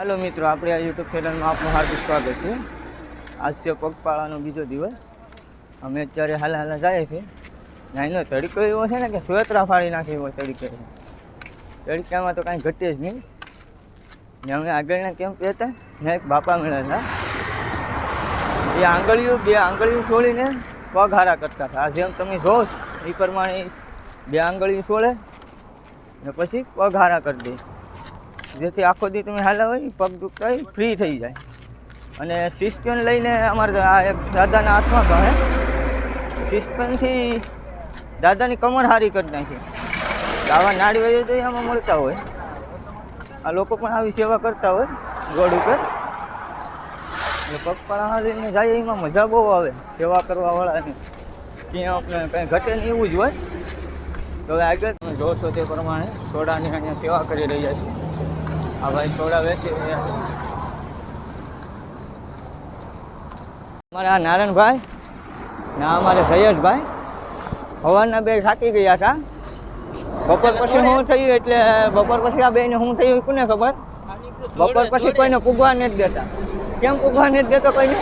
હાલો મિત્રો, આપણે આ યુટ્યુબ ચેનલમાં આપનું હાર્દિક સ્વાગત છે. આજ છે પગપાળાનો બીજો દિવસ. અમે અત્યારે હાલ હાલ જાય છે ને એનો તડકો એવો છે ને કે સ્વેતરા ફાડી નાખે એવો તડકો. તડકામાં તો કાંઈ ઘટે જ નહીં. ને અમે આગળના કેમ્પ હતા ને એક બાપા મળ્યા હતા. એ આંગળીઓ, બે આંગળીઓ છોડીને પગ હારા કરતા હતા. આ જેમ તમે જોવો એ પ્રમાણે બે આંગળીઓ છોડે ને પછી પગ હારા કરી દે. જેથી આખો દી તમે હાલા હોય, પગ દુખતા હોય ફ્રી થઈ જાય. અને સિસ્પેન લઈને અમારે આ એક દાદાના હાથમાં કહે સિસ્પેનથી દાદાની કમર હારી કરી નાખી. આવા વયો તો આમાં મળતા હોય. આ લોકો પણ આવી સેવા કરતા હોય, ગોળ ઉપર. એટલે પગપાળા હાલીને જાય એમાં મજા બહુ આવે, સેવા કરવાવાળાની. ત્યાં આપણે કંઈ ઘટે નહીં એવું જ હોય. તો હવે આગળ તમે જોશો તે પ્રમાણે સોડાની અહીંયા સેવા કરી રહ્યા છે આ ભાઈ સોડા વેચી રહ્યા છે. અમારે આ નારાયણભાઈ ના અમારે સૈયદભાઈ હવાના બે થાકી ગયા હતા. બપોર પછી શું થયું એટલે બપોર પછી આ બેને શું થયું કોને ખબર? બપોર પછી કોઈને પૂગવા નથી દેતા. કેમ પૂગવા નથી દેતો કોઈને?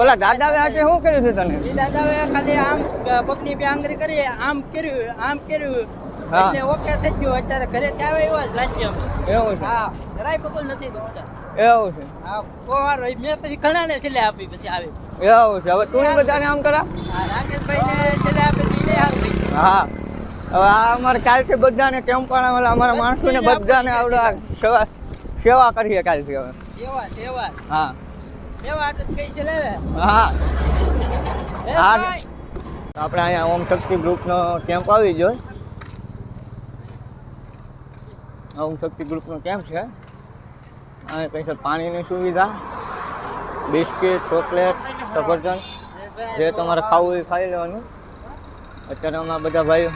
ઓલા દાદાવે આજે શું કર્યું છે તને? દાદાવે ખાલી આમ પગની બે આંગળી કરી આમ કર્યું આમ કર્યું. એટલે ઓકે થઈ ગયું અત્યારે ઘરે ત્યાં એવા જ રાજ્ય. એવું છે. હા જરાય પગલ નથી એવું છે. હા કોવાર હોય. મેં પછી ઘણા ને છેલ્લે આપી પછી આવી. એવું છે. હવે તું બધાને આમ કરા? આ રાકેશભાઈ ને છેલ્લે આપી ગયું હા. હવે આ અમારે કાલથી બધાને કેમ્પાણા વાળા અમારા માણસોને બધાને આવડે સેવા સેવા કરીએ કાલથી હવે. સેવા સેવા. હા. સેવા આટલું કઈ છે લે હા. હા. આપણે અહીંયા ઓમ શક્તિ ગ્રુપનો કેમ્પ આવી ગયો. ઓમ શક્તિ ગ્રુપનો કેમ્પ છે? અહીં પૈસા પાણીની સુવિધા? બિસ્કિટ, ચોકલેટ, સફરજન, જે તમારે ખાવું એ ખાઈ લેવાનું. અત્યારે અમારા બધા ભાઈઓ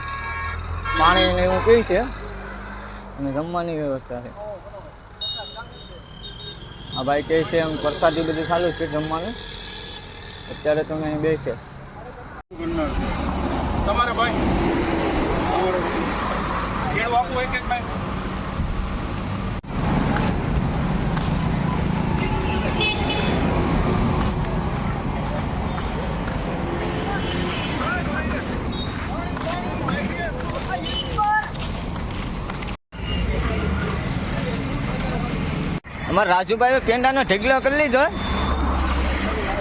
પાણીને એવું પી છે અને જમવાની વ્યવસ્થા છે. આ ભાઈ કહે છે એમ પ્રસાદી બધું ચાલુ છે જમવાનું. અત્યારે તમે અહીં બે છે તમારે ભાઈ? કેળું આપવું એક એક ભાઈ? અમારા રાજુભાઈ પેંડાનો ઢગલો કરી લીધો.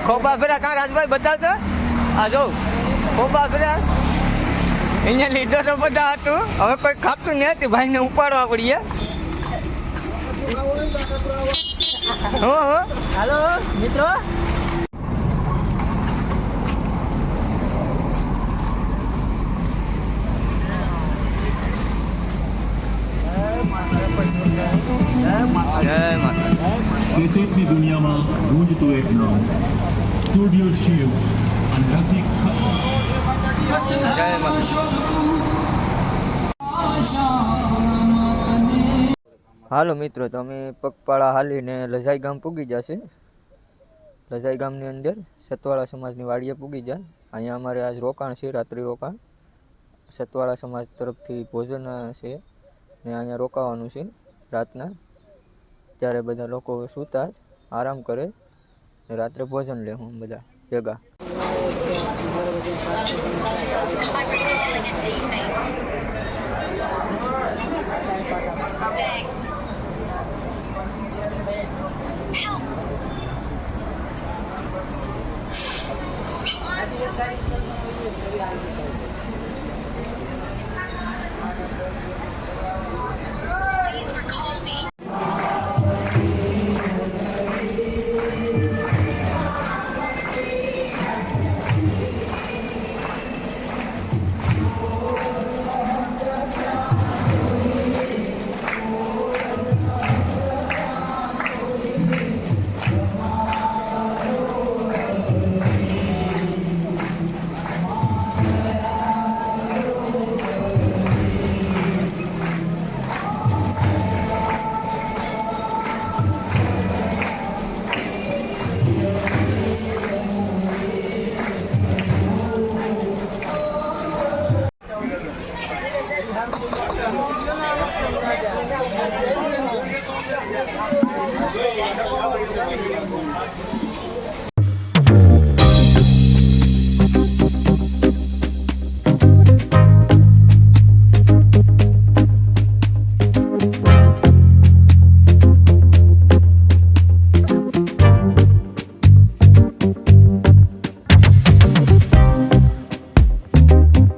ખોબા ફેરા કાં રાજુભાઈ બતાવતો? આ જો ખોબા ફેરા. અહીંયા લીધો તો બધા હતું. હવે કોઈ ખાતું નહીં હતું ભાઈને ઉપાડવા પડીએ. હો હો. હાલો મિત્રો જય માતા કેસેટની દુનિયામાં ગુંજતું એક નામ, સ્ટુડિયો શિવ અને રસિક હાલો મિત્રો તો અમે પગપાળા હાલીને લજાઈ ગામ પૂગી જશે? લજાઈ ગામની અંદર સતવાળા સમાજની વાડીએ પૂગી જાય અહીંયા અમારે આજ રોકાણ છે, રાત્રિ રોકાણ. સતવાળા સમાજ તરફથી ભોજન છે ને અહીંયા રોકાવાનું છે રાતના. ત્યારે બધા લોકો સૂતા જ આરામ કરે ને રાત્રે ભોજન લે હું બધા ભેગા.